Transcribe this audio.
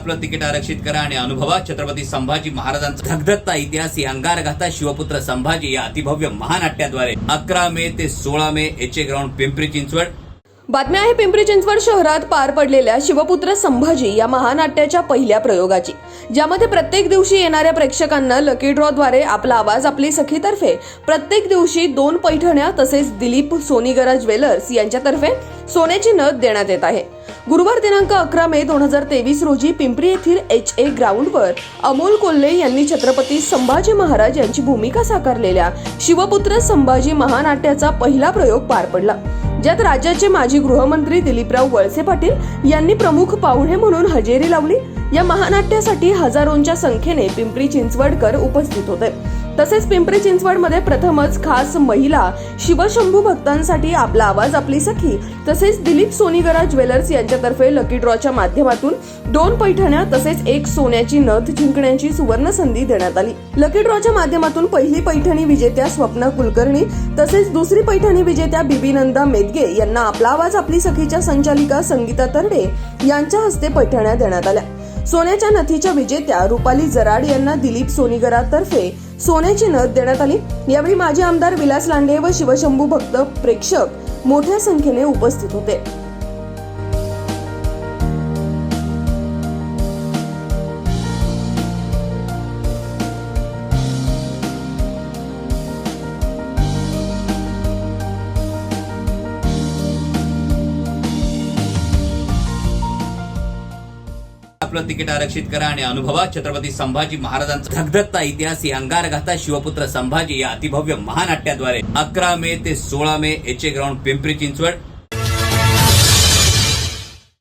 आपलं तिकीट आरक्षित करा आणि अनुभवा. छत्रपती संभाजी महाराजांचा धगधगता इतिहास ही अंगारगाथा शिवपुत्र संभाजी या अतिभव्य महानाट्याद्वारे. अकरा मे ते सोळा May H A ground Pimpri Chinchwad. बातम्या आहे पिंपरी चिंचवड शहरात पार पडलेल्या शिवपुत्र संभाजी या महानाट्याच्या पहिल्या प्रयोगाची. ज्यामध्ये प्रत्येक दिवशी येणाऱ्या प्रेक्षकांना लकी ड्रॉद्वारे आपला आवाज आपली सखीतर्फे. प्रत्येक दिवशी दोन पैठण्या तसेच दिलीप सोनीगरा ज्वेलर्स यांच्यातर्फे सोन्याची नथ देण्यात येत आहे. गुरुवार दिनांक अकरा मे दोन हजार तेवीस रोजी पिंपरी येथील एच ए ग्राउंडवर अमोल कोल्हे यांनी छत्रपती संभाजी महाराज यांची भूमिका साकारलेल्या शिवपुत्र संभाजी महानाट्याचा पहिला प्रयोग पार पडला. ज्यात राज्याचे माजी गृहमंत्री दिलीपराव वळसे पाटील यांनी प्रमुख पाहुणे म्हणून हजेरी लावली. या महानाट्यासाठी हजारोंच्या संख्येने पिंपरी चिंचवडकर उपस्थित होते. तसेच पिंपरी चिंचवडमध्ये प्रथमच खास महिला शिवशंभू भक्तांसाठी आपला आवाज आपली सखी तसेच दिलीप सोनीगरा ज्वेलर्स यांच्यातर्फे लकी ड्रॉच्या माध्यमातून दोन पैठण्या तसेच एक सोन्याची नथ जिंकण्याची सुवर्ण संधी देण्यात आली. लकी ड्रॉच्या माध्यमातून पहिली पैठणी विजेत्या स्वप्ना कुलकर्णी तसेच दुसरी पैठणी विजेत्या बिबीनंदा मेदगे यांना आपला आवाज आपली सखीच्या संचालिका संगीता तरडे यांच्या हस्ते पैठण्या देण्यात आल्या. सोन्याच्या नथीच्या विजेत्या रुपाली जराड यांना दिलीप सोनीगरातर्फे सोन्याची नथ देण्यात आली. यावेळी माजी आमदार विलास लांडे व शिवशंभू भक्त प्रेक्षक मोठ्या संख्येने उपस्थित होते. आपलं तिकीट आरक्षित करा आणि अनुभवा छत्रपती संभाजी महाराजांचा धगधगता इतिहास ही अंगारघाता शिवपुत्र संभाजी या अतिभव्य महानाट्याद्वारे. अकरा मे ते सोळा May H A ground Pimpri Chinchwad.